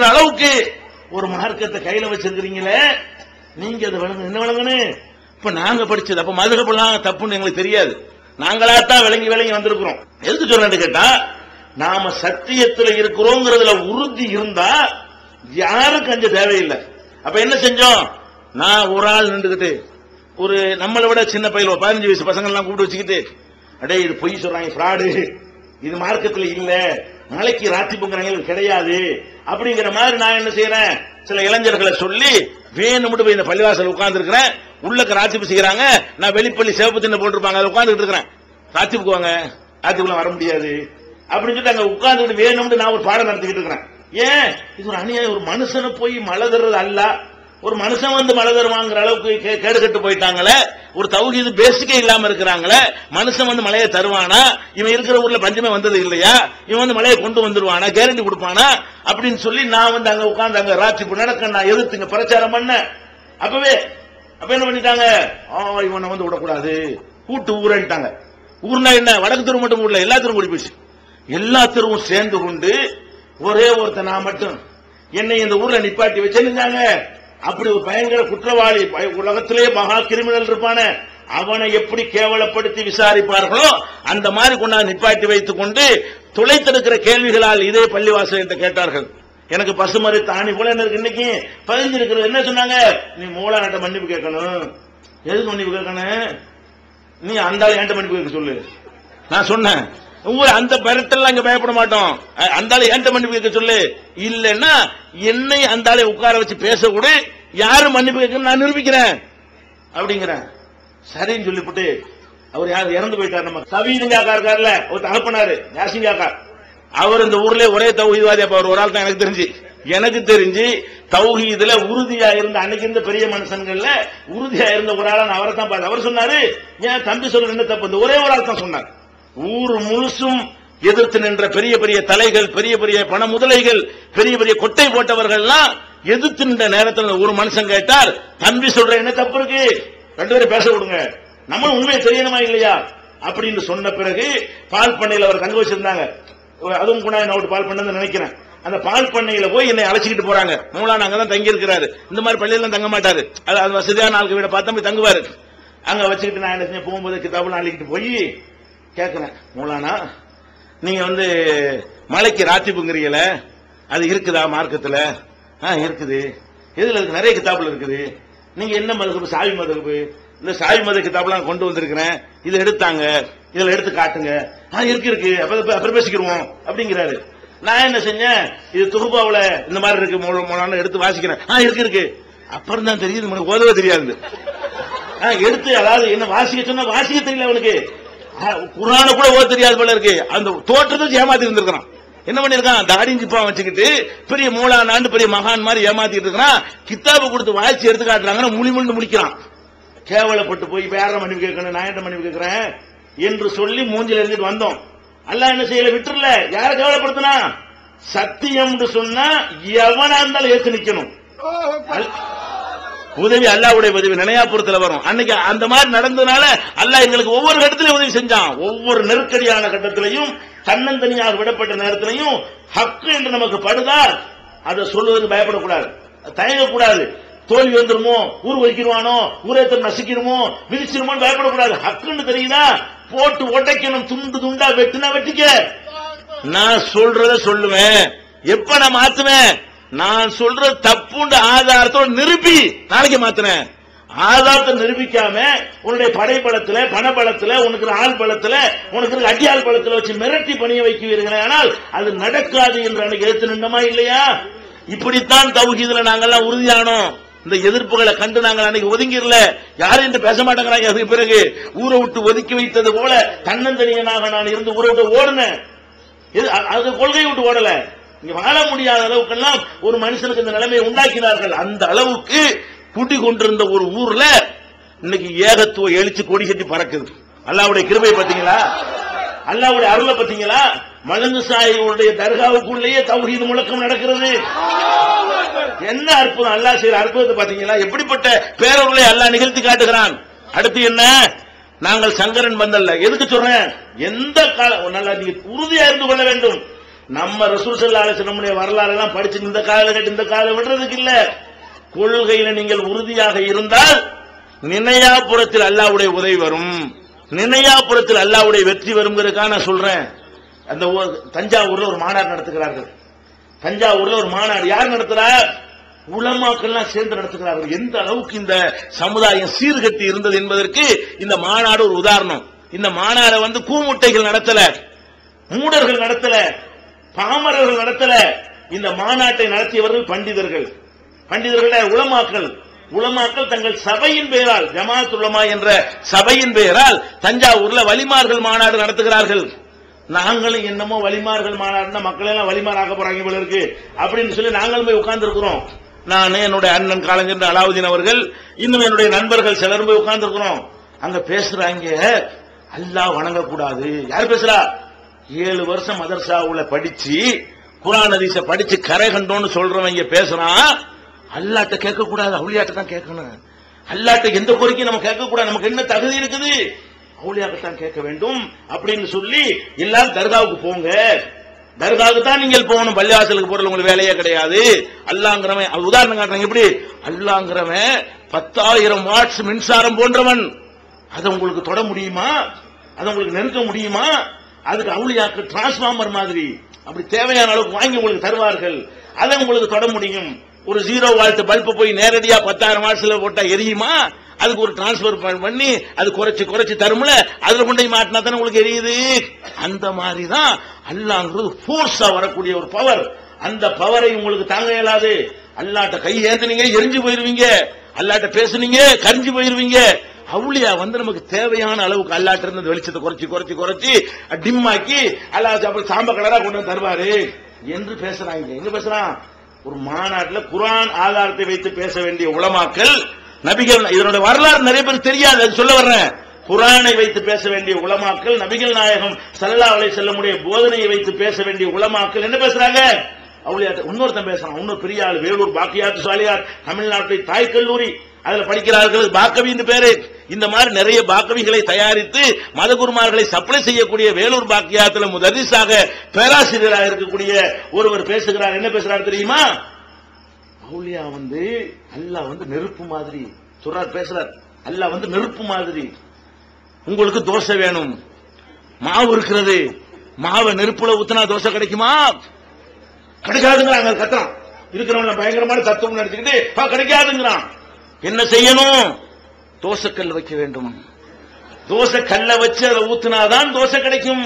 பின்பற்ற அளவுக்கு ஒரு மார்க்கத்தை கையில வச்சிருக்கிறீங்களே நீங்க அதை விளங்க என்ன விளங்கணும்? இப்ப நாங்க படிச்சது அப்ப மதுகபெல்லாம் தப்புன்னு எங்களுக்கு தெரியாது. நாங்களா தான் விளங்கி விளங்கி வந்திருக்கிறோம். எதுக்கு சொல்றேன்னு கேட்டா நாம சத்தியத்துல இருக்கிறோங்கிறதுல உறுதி இருந்தா யாருக்கும் அஞ்ச தேவையில்லை. அப்ப என்ன செஞ்சோம்? நான் ஒரு ஆள் நின்றுகிட்டு ஒரு நம்மளை விட சின்ன பயில பதினஞ்சு வயசு பசங்க எல்லாம் கூப்பிட்டு வச்சுக்கிட்டு அடே இது பொய் சொல்றாங்க ஃப்ராடு இது மார்க்கத்துல இல்ல. நாளைக்கு ராத்தி பொங்குறாங்க கிடையாது. அப்படிங்கிற மாதிரி நான் என்ன செய்யறேன் சில இளைஞர்களை சொல்லி வேணும்னு போய் இந்த பள்ளிவாசல் உட்கார்ந்து இருக்கிறேன் உள்ளக்க ராத்திப்பு செய்யறாங்க நான் வெளிப்பள்ளி சிவப்பு தின்ன போட்டிருப்பாங்க அதை உட்கார்ந்துட்டு இருக்கிறேன். ராத்திப்புக்கு வாங்க ராத்திப்புல வர முடியாது. அப்படின்னு சொல்லிட்டு அங்க உட்கார்ந்துட்டு வேணும்னு நான் ஒரு பாடம் நடத்திக்கிட்டு இருக்கிறேன். ஏன்? இது ஒரு அநியாயம். ஒரு மனுஷனை போய் மழை தர்றது அல்ல. ஒரு மனுஷன் வந்து மழை தருவாங்கிற அளவுக்கு கே- கேடு கட்டு போயிட்டாங்களே. ஒரு தௌஹீது பேசிக்கே இல்லாம இருக்கிறாங்களே மனுஷன் வந்து மலையை தருவானா? இவன் இருக்கிற ஊர்ல பஞ்சமே வந்தது இல்லையா? இவன் வந்து மலையை கொண்டு வந்துருவானா? கேரண்டி கொடுப்பானா? அப்படின்னு சொல்லி நான் வந்து அங்க உட்கார்ந்து அங்க ராத்திரி நடக்க நான் எதிர்த்துங்க பிரச்சாரம் பண்ண. அப்பவே அப்ப என்ன பண்ணிட்டாங்க? ஆ இவனை வந்து விடக்கூடாது. கூட்டு ஊரன்ட்டாங்க. ஊர்னா என்ன? வடக்கு தெரு மட்டும் ஊர்ல எல்லா தெருவும் கூடி போச்சு எல்லா தெருவும் சேர்ந்து கொண்டு ஒரே ஒருத்தன் நான் மட்டும். என்னை இந்த ஊர்ல நிப்பாட்டி வச்சிருந்தாங்க அப்படி ஒரு பயங்கர குற்றவாளி பய- உலகத்திலே மகா கிரிமினல் இருப்பான அவனை எப்படி கேவலப்படுத்தி விசாரிப்பார்களோ அந்த மாதிரி கொண்டாந்து நிப்பாட்டி வைத்துக் கொண்டு துளைத்திருக்கிற கேள்விகளால் இதே பள்ளிவாசல் என்று கேட்டார்கள். எனக்கு பசுமறை தாணி போல எனக்கு இன்னைக்கு? பதிஞ்சிருக்கிறது என்ன சொன்னாங்க? நீ மூலாநாட்ட மன்னிப்பு கேட்கணும். எதுக்கு மன்னிப்பு கேட்கணும்? நீ அந்த ஆளு என்கிட்ட மன்னிப்பு கேட்க சொல்லு. நான் சொன்னேன். ஊர் அந்த பெரட்டெல்லாம் இங்க பயப்பட மாட்டோம். அந்த ஆளு என்கிட்ட மன்னிப்பு கேட்க சொல்லு? இல்லைன்னா என்னை அந்த ஆளை உட்கார வச்சு பேச கூட யாரு மன்னிப்பு கேட்க நான் நிரூபிக்கிறேன். அப்படிங்கிறேன். சரின்னு சொல்லிவிட்டு அவர் யார் இறந்து போயிட்டார் நம்ம. சவீதுங்காக்கா இருக்கார்ல ஒரு தகப்பனாரு யாசிங்காக்கா அவர் இந்த ஊர்ல ஒரே தௌஹீத்வாதி அப்ப அவர் ஒரு ஆள் தான் எனக்கு தெரிஞ்சு. எனக்கு தெரிஞ்சு தௌஹீதுல உறுதியா இருந்த அன்னைக்கு இருந்த பெரிய மனுஷன்கள்ல உறுதியா இருந்த ஒரு ஆளா நான் அவரை தான் பார்த்து அவர் சொன்னாரு ஏன் தம்பி சொல்ற என்ன தப்பு இந்த ஒரே ஒரு ஆள் தான் சொன்னார். ஊர் முழுசும் எதிர்த்து நின்ற பெரிய பெரிய தலைகள் பெரிய பெரிய பண முதலைகள் பெரிய பெரிய கொட்டை போட்டவர்கள்லாம் எதிர்த்து நின்ற நேரத்தில் ஒரு மனுஷன் கேட்டார் தம்பி சொல்ற என்ன தப்பு இருக்கு? ரெண்டு பேரும் பேச விடுங்க. நம்ம உண்மையை தெரியணுமா இல்லையா? அப்படின்னு சொன்ன பிறகு பால் பண்ணையில் அவர் கண்டு வச்சிருந்தாங்க. அதுவும் கூட நான் பால் பண்ணு நினைக்கிறேன். அந்த பால் பண்ணையில போய் என்னை அழைச்சிக்கிட்டு போறாங்க. மூலான அங்கதான் தங்கி இருக்கிறாரு இந்த மாதிரி பள்ளியெல்லாம் தங்க மாட்டாரு. அது வசதியான ஆளுக்கு வீட பார்த்தா போய் தங்குவாரு. அங்க வச்சுக்கிட்டு நான் என்ன செஞ்சேன்? போகும்போது கிதாபுலாம் அள்ளிக்கிட்டு போய் கேட்குறேன் மூலானா நீங்க வந்து மலைக்கு ராத்திப்புங்கிறீங்கள அது இருக்குதா மார்க்கத்தில்? ஆ இருக்குது. இதில் இருக்கு? நிறைய கித்தாப்பில் இருக்குது. நீங்கள் என்ன மதகுப்பு சாவி மதகுப்பு இந்த சாவி மத கித்தாப்லாம் கொண்டு வந்திருக்கிறேன். இதை எடுத்தாங்க. இதில் எடுத்து காட்டுங்க. ஆ இருக்கு இருக்கு. அப்போ அப்புறம் பேசிக்கிறோம் அப்படிங்கிறாரு. நான் என்ன செஞ்சேன்? இது துகுபாவுல இந்த மாதிரி இருக்கு. மூல மூலான்னு எடுத்து வாசிக்கிறேன். ஆ இருக்கு இருக்கு. அப்புறம் தான் தெரியுது. உனக்கு ஓதவே தெரியாது. ஆ, எடுத்து அதாவது என்ன வாசிக்க சொன்னா வாசிக்க தெரியல அவனுக்கு. குரான கூட ஓத தெரியாது போல இருக்கு. அந்த தோற்றத்தை ஏமாத்தி இருந்திருக்கான் என்ன பண்ணிருக்கான் தாடி ஜிப்பா வச்சுக்கிட்டு பெரிய மூலானாண்டு பெரிய மகான் மாதிரி ஏமாத்திட்டு இருக்கிறான். கித்தாபு கொடுத்து வாய்ச்சி எடுத்து காட்டுறாங்கன்னா முழி முழுந்து முடிக்கிறான் கேவலப்பட்டு போய் வேற மன்னிப்பு கேட்கணும் நான் என்ன மன்னிப்பு கேட்கிறேன் என்று சொல்லி மூஞ்சில இருந்துட்டு வந்தோம். அல்லாஹ் என்ன செய்யல? விட்டுறல. யார கேவலப்படுத்தினா? சத்தியம் சொன்னா எவனா இருந்தாலும் ஏத்து நிக்கணும். உதவி அல்லாவுடைய உதவி நினையாபுரத்தில் வரும். அன்னைக்கு அந்த மாதிரி நடந்ததுனால அல்லாஹ் எங்களுக்கு ஒவ்வொரு கட்டத்திலையும் உதவி செஞ்சான். ஒவ்வொரு நெருக்கடியான கட்டத்திலையும் தன்னந்தனியாக விடப்பட்ட நேரத்திலையும் ஹக்கு என்று நமக்கு படுதால் அதை சொல்வதற்கு பயப்படக்கூடாது. தயங்கக்கூடாது. தோல்வி வந்துருமோ? ஊர் வைக்கிறவானோ ஊரேத்தம் நசிக்கிறோமோ விதிச்சிருமோ பயப்படக்கூடாது. ஹக்குன்னு தெரியுதா? போட்டு உடைக்கணும் துண்டு துண்டா வெட்டுனா வெட்டிக்க. நான் சொல்றத சொல்லுவேன். எப்ப நான் மாத்துவேன்? நான் சொல்ற தப்புண்டு ஆதாரத்தோட நிரூபி. நாளைக்கு மாத்துறேன் ஆதாரத்தை நிரூபிக்காம உன்னுடைய படைப்பலத்துல பணபலத்துல உனக்கு ஆள் பலத்துல உனக்கு அடியாள் பலத்துல வச்சு மிரட்டி பணிய வைக்குவீர்கள் ஆனால் அது நடக்காது என்று அன்னைக்கு எடுத்து நின்றமா இல்லையா? இப்படித்தான் தௌஹீதுல நாங்கெல்லாம் உறுதியானோம். இந்த எதிர்ப்புகளை கண்டு நாங்கள் அன்னைக்கு ஒதுங்கிடல. யாரும் என்று பேச மாட்டேங்கிறாங்க. அதுக்கு பிறகு ஊரை விட்டு ஒதுக்கி வைத்தது போல தன்னந்தனியனாக நான் இருந்து ஊரை விட்டு ஓடுனேன். இது அது கொள்கை விட்டு ஓடல. இங்க வாழ முடியாத அளவுக்கெல்லாம் ஒரு மனுஷனுக்கு இந்த நிலைமையை உண்டாக்கினார்கள். அந்த அளவுக்கு குடி கொண்டிருந்த ஒரு ஊர்ல இன்னைக்கு ஏகத்துவ எழுச்சி கொடி கட்டி பறக்குது. அல்லாவுடைய கிருபை பாத்தீங்களா அல்லாவுடைய அருளை பாத்தீங்களா மலங்கு சாயியுடைய தர்காவுக்குள்ளேயே தௌஹீது முழக்கம் நடக்கிறது. என்ன அற்புதம்? அல்லாஹ் செய்யற அற்புதத்தை பாத்தீங்களா எப்படிப்பட்ட பேரவர்களை அல்லாஹ் நிகழ்த்தி காட்டுகிறான். அடுத்து என்ன? நாங்கள் சங்கரன் பந்தல்ல எதுக்கு சொல்றேன் எந்த கால நல்லா நீங்க உறுதியா இருந்து கொள்ள வேண்டும். நம்ம ரசூல் ஸல்லல்லாஹு அலைஹி வரலாறு எல்லாம் படிச்சு இந்த கால கட்டு இந்த கால விடுறதுக்கு இல்ல. கொள்கையில நீங்கள் உறுதியாக இருந்தால் நினையாபுரத்தில் அல்லாவுடைய உதவி வரும். நினையாபுரத்தில் அல்லாவுடைய வெற்றி வருங்கிறதுக்காக நான் சொல்றேன். அந்த தஞ்சாவூர்ல ஒரு மாநாடு நடத்துகிறார்கள். தஞ்சாவூர்ல ஒரு மாநாடு யார் நடத்துறார் உலமாக்கள்லாம் சேர்ந்து நடத்துகிறார்கள். எந்த அளவுக்கு இந்த சமுதாயம் சீர்கட்டி இருந்தது என்பதற்கு இந்த மாநாடு ஒரு உதாரணம். இந்த மாநாடை வந்து கூமுட்டைகள் நடத்தல. மூடர்கள் நடத்தல. பாமரர்கள் நடத்தல இந்த மாநாட்டை நடத்தியவர்கள் பண்டிதர்கள். பண்டிதர்கள் உலமாக்கள் உலமாக்கள் தங்கள் சபையின் பெயரால் ஜமாத் உலமா என்ற சபையின் பெயரால் தஞ்சாவூர்ல வலிமார்கள் மாநாடு நடத்துகிறார்கள். நாங்களும் என்னமோ வலிமார்கள் மாநாடுனா மக்கள் எல்லாம் வலிமாராக்க போறாங்க போல இருக்கு. அப்படின்னு சொல்லி நாங்களும் போய் உட்கார்ந்து இருக்கிறோம் நான் என்னுடைய அண்ணன் காலஞ்சென்ற அலாவுதீன் அவர்கள் இன்னும் என்னுடைய நண்பர்கள் சிலரும் போய் உட்கார்ந்து இருக்கிறோம் அங்க பேசுறாங்க. அல்லாஹ் வணங்கக்கூடாது. யார் பேசுறா? ஏழு வருஷம் மதர்சாவுல படிச்சு குரான் அதிச படிச்சு கரை கண்டோன்னு சொல்றவங்க பேசுறான். அல்லாட்ட கேட்க கூடாது அவளியாட்ட தான் கேட்கணும். அல்லாட்ட எந்த கோரிக்கையும் நம்ம கேட்க கூடாது நமக்கு என்ன தகுதி இருக்குது? அவளியாகத்தான் தான் கேட்க வேண்டும் அப்படின்னு சொல்லி எல்லாரும் தர்காவுக்கு போங்க. தர்காவுக்கு தான் நீங்கள் போகணும். பள்ளிவாசலுக்கு போறது உங்களுக்கு வேலையே கிடையாது. அல்லாங்கிறவன் அது உதாரணம் காட்டுறாங்க எப்படி? அல்லாங்கிறவன் பத்தாயிரம் வாட்ஸ் மின்சாரம் போன்றவன். அதை உங்களுக்கு தொட முடியுமா? அதை உங்களுக்கு நெருக்க முடியுமா? அதுக்கு அவுளியாக்கு டிரான்ஸ்பார்மர் மாதிரி. அப்படி தேவையான அளவுக்கு வாங்கி உங்களுக்கு தருவார்கள். அதை உங்களுக்கு தொட முடியும். ஒரு ஜீரோ வால்ட் பல்ப் போய் நேரடியா பத்தாயிரம் வாட்ஸ்ல போட்டா எரியுமா? அதுக்கு ஒரு டிரான்ஸ்பர் பண்ணி அது குறைச்சு குறைச்சு தரும்ல? அதுல கொண்டு மாட்டினா தானே உங்களுக்கு எரியுது? அந்த மாதிரி தான் அல்லாங்கிறது ஃபோர்ஸா வரக்கூடிய ஒரு பவர் அந்த பவரை உங்களுக்கு தாங்க இயலாது. அல்லாட்ட கை ஏந்துனீங்க எரிஞ்சு போயிருவீங்க. அல்லாட்ட பேசுனீங்க கரிஞ்சு போயிருவீங்க. அவுளியா வந்து நமக்கு தேவையான அளவுக்கு அல்லாட்ட இருந்து வெளிச்சத்தை குறைச்சி குறைச்சி குறைச்சி டிம்மாக்கி அல்லாஹ் அல்லா அப்புறம் சாம்ப கலரா கொண்டு வந்து தருவாரு. என்று பேசுறாங்க. எங்க பேசுறான்? ஒரு மாநாட்டில் குரான் ஆதாரத்தை வைத்து பேச வேண்டிய உலமாக்கள் நபிகள் இதனோட வரலாறு நிறைய பேர் தெரியாது அது சொல்ல வர்றேன். குரானை வைத்து பேச வேண்டிய உலமாக்கள் நபிகள் நாயகம் ஸல்லல்லாஹு அலைஹி செல்லமுடைய போதனையை வைத்து பேச வேண்டிய உலமாக்கள் என்ன பேசுறாங்க? அவுளியாட்ட இன்னொருத்தன் பேசுறான். இன்னொரு பெரிய ஆள் வேலூர் பாக்கியாத்து சாலியார் தமிழ்நாட்டை தாய் கல்லூரி. அதுல படிக்கிறார்கள் பாக்கவி என்று பேரு. இந்த மாதிரி நிறைய பாக்கவிகளை தயாரித்து மதகுருமார்களை சப்ளை செய்யக்கூடிய வேலூர் பாக்கியாத்துல முதலிசாக பேராசிரியராக இருக்கக்கூடிய ஒருவர் பேசுகிறார். என்ன பேசுறாரு தெரியுமா? அவுலியா வந்து அல்லாஹ் வந்து நெருப்பு மாதிரி சொல்றார் பேசுறார். அல்லாஹ் வந்து நெருப்பு மாதிரி. உங்களுக்கு தோசை வேணும். மாவு இருக்கிறது. மாவை நெருப்புல ஊத்தினா தோசை கிடைக்குமா? கிடைக்காதுங்கிறாங்க கத்துறான் இருக்கிறவங்க பயங்கரமான தத்துவம் நினைச்சுக்கிட்டு கிடைக்காதுங்கிறான். என்ன செய்யணும்? தோசைக்கல் வைக்க வேண்டும். தோசை கல்ல வச்சு அதை ஊத்தினாதான் தோசை கிடைக்கும்.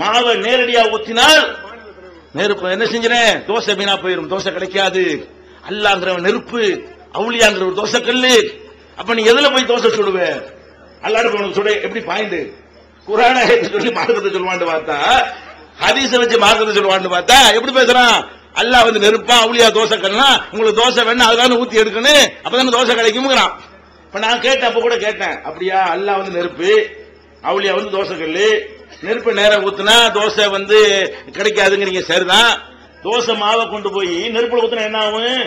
மாவை நேரடியா ஊத்தினால் நெருப்பு என்ன செஞ்சேன்? தோசை வீணா போயிடும் தோசை கிடைக்காது. அல்லாங்கிற நெருப்பு அவுளியாங்கிற ஒரு தோசை கல்லு அப்ப நீ எதுல போய் தோசை சுடுவ? அல்லாட சுட. எப்படி? பாயிண்ட் குரான சொல்லி மார்க்கத்தை சொல்லுவான்னு பார்த்தா ஹதீஸ வச்சு மார்க்கத்தை சொல்லுவான்னு பார்த்தா எப்படி பேசுறான்? அல்லாஹ் வந்து நெருப்பா அவுளியா தோசை கல்லா உங்களுக்கு தோசை வேணும் அதுதான் ஊத்தி எடுக்கணும். அப்பதானே தோசை கிடைக்கும்ங்கிறான். இப்ப நான் கேட்டேன் அப்ப கூட கேட்டேன். அப்படியா? அல்லா வந்து நெருப்பு. அவளியா வந்து தோசை கல்லு. நெருப்பு நேரம் ஊத்துனா தோசை வந்து கிடைக்காதுங்கிறீங்க சரிதான். தோசை மாவை கொண்டு போய் நெருப்புல ஊத்துனா என்ன ஆகும்?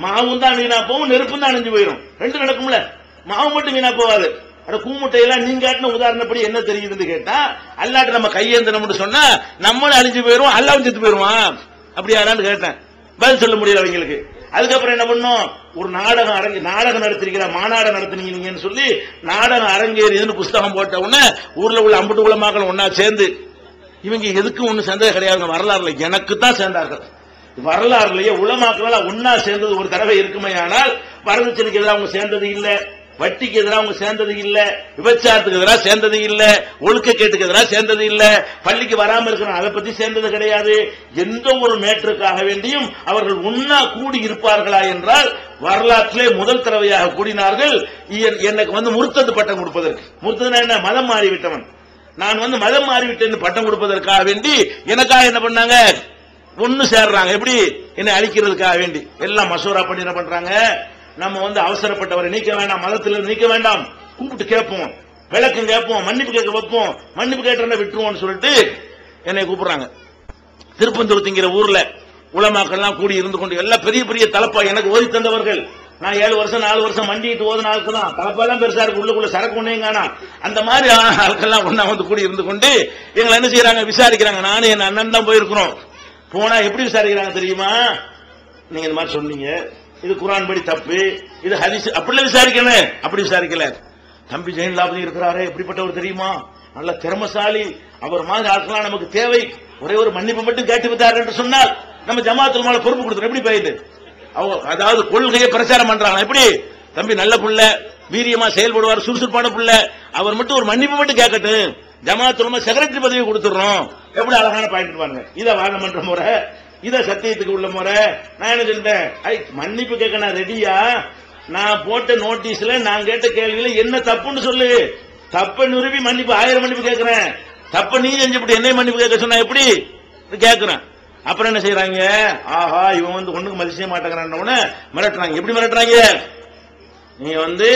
மாவும் தான் வீணா போகும் நெருப்பும் தான் அணிஞ்சு போயிடும் ரெண்டும் நடக்கும்ல. மாவு மட்டும் வீணா போகாது. அட கூமுட்டையெல்லாம் நீங்க காட்டின உதாரணப்படி என்ன தெரியுதுன்னு கேட்டா அல்லாட்ட நம்ம கையேந்தனம்னு சொன்னா நம்மளும் அழிஞ்சு போயிடும் அல்லாவும் செத்து போயிருவான். அப்படி யாரான்னு கேட்டேன். பதில் சொல்ல முடியல அவங்களுக்கு. அதுக்கப்புறம் என்ன பண்ணும்? ஒரு நாடகம் அரங்கு நாடகம் நடத்திருக்கிற மாநாடம் நடத்தினீங்கன்னு சொல்லி நாடகம் அரங்கேறியதுன்னு புஸ்தகம் போட்ட உடனே ஊர்ல உள்ள அம்புட்டு உள்ள ஒன்னா சேர்ந்து இவங்க எதுக்கும் ஒண்ணு சந்தேகம் கிடையாது. வரலாறுல எனக்கு தான் சேர்ந்தார்கள். வரலாறுலயே உலமாக்களால் ஒன்னா சேர்ந்தது ஒரு தடவை இருக்குமே ஆனால் வரதட்சணைக்கு எதிராக அவங்க சேர்ந்தது இல்லை. வட்டிக்கு எதிராக அவங்க சேர்ந்தது இல்ல விபச்சாரத்துக்கு எதிராக சேர்ந்தது இல்ல ஒழுக்கக்கேட்டுக்கு எதிராக சேர்ந்தது இல்ல பள்ளிக்கு வராம இருக்கிறோம் அதை பத்தி சேர்ந்தது கிடையாது. எந்த ஒரு மேற்றுக்காக வேண்டியும் அவர்கள் ஒன்னா கூடி இருப்பார்களா என்றால் வரலாற்றிலே முதல் தடவையாக கூடினார்கள். எனக்கு வந்து முருத்தது பட்டம் கொடுப்பதற்கு. முருத்ததுனா என்ன? மதம் மாறிவிட்டவன். நான் வந்து மதம் மாறிவிட்டேன் பட்டம் கொடுப்பதற்காக வேண்டி எனக்காக என்ன பண்ணாங்க? ஒன்னு சேர்றாங்க. எப்படி? என்னை அழிக்கிறதுக்காக வேண்டி. எல்லாம் மசோரா பண்ணி என்ன பண்றாங்க. நம்ம வந்து அவசரப்பட்டவரை நீக்க வேண்டாம் மதத்தில் நீக்க வேண்டாம். கூப்பிட்டு கேட்போம் விளக்கம் கேட்போம் மன்னிப்பு கேட்க வைப்போம். மன்னிப்பு கேட்டா விட்டுருவோம்னு சொல்லிட்டு என்னை கூப்பிடுறாங்க. திருப்பந்தூர்த்திங்கிற ஊர்ல உலமாக்கள்லாம் கூடி இருந்து கொண்டு எல்லாம் பெரிய பெரிய தலப்பா எனக்கு ஓதி தந்தவர்கள். நான் ஏழு வருஷம் நாலு வருஷம் மண்டிட்டு ஓதுன ஆளுக்கு தான் தலப்பெல்லாம் பெருசா இருக்கு உள்ளுக்குள்ள சரக்கு ஒன்னையும் அந்த மாதிரி ஆட்கள்லாம் ஒன்னா வந்து கூடி இருந்து கொண்டு எங்களை என்ன செய்யறாங்க? விசாரிக்கிறாங்க. நானும் என் அண்ணன் தான் போயிருக்கிறோம். போனா எப்படி விசாரிக்கிறாங்க தெரியுமா? நீங்க இந்த மாதிரி சொன்னீங்க. இது குரான் படி தப்பு இது ஹரிசு அப்படிலாம் விசாரிக்கணும் அப்படி விசாரிக்கல. தம்பி ஜெயலலிதாபதி இருக்கிறாரே எப்படிப்பட்டவர் தெரியுமா? நல்ல திறமசாலி அவர் மாதிரி ஆட்கள்லாம் நமக்கு தேவை. ஒரே ஒரு மன்னிப்பு மட்டும் கேட்டு விட்டார் என்று சொன்னால் நம்ம ஜமாத்துல மேல பொறுப்பு கொடுத்துரும். எப்படி பயிர் அவங்க அதாவது கொள்கையை பிரச்சாரம் பண்றாங்க எப்படி? தம்பி நல்ல புள்ள வீரியமா செயல்படுவார் சுறுசுறுப்பான புள்ள. அவர் மட்டும் ஒரு மன்னிப்பு மட்டும் கேட்கட்டும். ஜமாத்துலமா செக்ரட்டரி பதவி கொடுத்துடுறோம். எப்படி அழகான பாயிண்ட் பாருங்க இதை வாதம் பண்ற முறை. இத சத்தியத்துக்கு உள்ள முறை. நான் என்ன சொல்லிட்டேன்? ஐ மன்னிப்பு கேட்க நான் ரெடியா நான் போட்ட நோட்டீஸ்ல நான் கேட்ட கேள்வியில என்ன தப்புன்னு சொல்லு. தப்ப நிரூபி மன்னிப்பு ஆயிரம் மன்னிப்பு கேட்கிறேன். தப்ப நீ செஞ்சுட்டு என்ன மன்னிப்பு கேட்க சொன்னா எப்படி? கேட்கிறேன். அப்புறம் என்ன செய்யறாங்க ஆஹா இவன் வந்து ஒண்ணுக்கு மதிச்சே மாட்டேங்கிறான்னு மிரட்டுறாங்க. எப்படி மிரட்டுறாங்க? நீ வந்து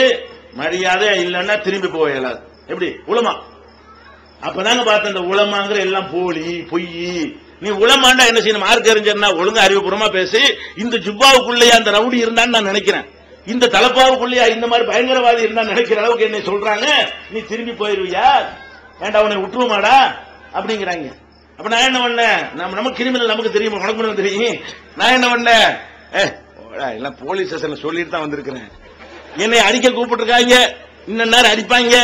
மரியாதை இல்லைன்னா திரும்பி போக இயலாது. எப்படி? உலமா அப்பதாங்க பார்த்த இந்த உலமாங்கிற எல்லாம் போலி பொய். நீ உளமாண்டா என்ன செய்யணும்? மார்க் அறிஞர்னா ஒழுங்கா அறிவுபூர்வமா பேசி இந்த ஜுப்பாவுக்குள்ளேயே அந்த ரவுடி இருந்தான்னு நான் நினைக்கிறேன். இந்த தலப்பாவுக்குள்ளேயா இந்த மாதிரி பயங்கரவாதி இருந்தா நினைக்கிற அளவுக்கு என்ன சொல்றாங்க. நீ திரும்பி போயிருவியா? ஏன்டா உன்னை விட்டுருமாடா அப்படிங்கிறாங்க. அப்ப நான் என்ன பண்ணேன்? நம்ம நம்ம கிரிமினல் நமக்கு தெரியும் உனக்கு தெரியும். நான் என்ன பண்ணேன்? ஏ எல்லாம் போலீஸ் ஸ்டேஷன்ல சொல்லிட்டு தான் வந்திருக்கிறேன். என்னை அடிக்க கூப்பிட்டுருக்காங்க. இன்னும் நேரம் அடிப்பாங்க.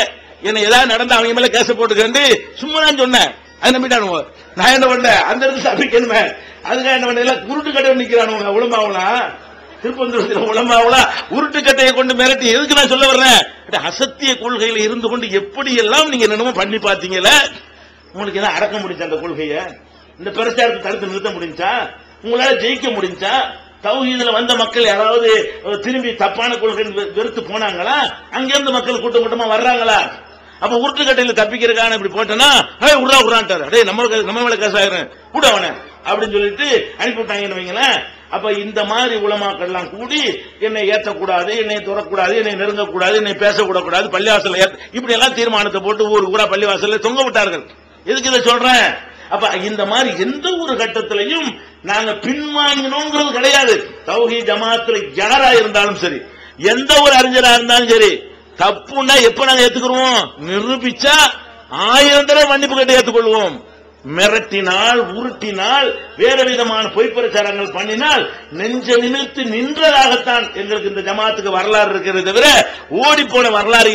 என்ன ஏதாவது நடந்தா அவங்க மேல கேச போட்டுக்கண்டு சும்மா தான் சொன்னேன். அது நம்பிட்டானுங்க நான் என்ன பண்ணேன் அந்த இடத்துல தப்பிக்கணுமே அதுக்காக என்ன பண்ண எல்லாம் உருட்டு கடை நிக்கிறானுங்க. உளமாவலாம் திருப்பந்தூரத்தில் உளமாவலாம் உருட்டு கட்டையை கொண்டு மிரட்டி எதுக்கு நான் சொல்ல வர்றேன்? அசத்திய கொள்கையில இருந்து கொண்டு எப்படி எல்லாம் நீங்க என்னமோ பண்ணி பாத்தீங்களே உங்களுக்கு எல்லாம் அடக்க முடிஞ்சா அந்த கொள்கையை? இந்த பிரச்சாரத்தை தடுத்து நிறுத்த முடிஞ்சா? உங்களால ஜெயிக்க முடிஞ்சா? தௌஹீதுல வந்த மக்கள் யாராவது திரும்பி தப்பான கொள்கை வெறுத்து போனாங்களா? அங்கிருந்து மக்கள் கூட்டம் கூட்டமா வர்றாங்களா? அப்ப உருட்டுக்கட்டையில தப்பிக்கிறக்கான இப்படி போட்டேன்னா ஹே உடா உடான்ட்டாரு அடே நம்ம நம்ம மேல கேஸ் கூட அவனை. அப்படின்னு சொல்லிட்டு அனுப்பி விட்டாங்கன்னு வைங்களேன். அப்ப இந்த மாதிரி உலமாக்கள்லாம் கூடி என்னை ஏற்றக்கூடாது என்னை துறக்கூடாது என்னை நெருங்கக்கூடாது என்னை பேசக்கூடாது பள்ளிவாசல்ல ஏத்த இப்படி எல்லாம் தீர்மானத்தை போட்டு ஊர் ஊரா பள்ளிவாசல்ல தொங்க விட்டார்கள். எதுக்கு இதை சொல்றேன்? அப்ப இந்த மாதிரி எந்த ஒரு கட்டத்திலையும் நாங்க பின்வாங்கினோங்கிறது கிடையாது. தௌஹி ஜமாத்துல யாரா இருந்தாலும் சரி எந்த ஒரு அறிஞரா இருந்தாலும் சரி தப்புன்னா எப்ப நாங்க ஏத்துக்கிறோம் நிரூபிச்சா ஆயிரம் தடவை மன்னிப்பு கட்டி ஏத்துக்கொள்வோம். மிரட்டினால் உருட்டினால் வேற விதமான பொய் பிரச்சாரங்கள் பண்ணினால் நெஞ்ச நிமிர்த்து நின்றதாகத்தான் எங்களுக்கு இந்த ஜமாத்துக்கு வரலாறு இருக்கிறது தவிர ஓடி போன வரலாறு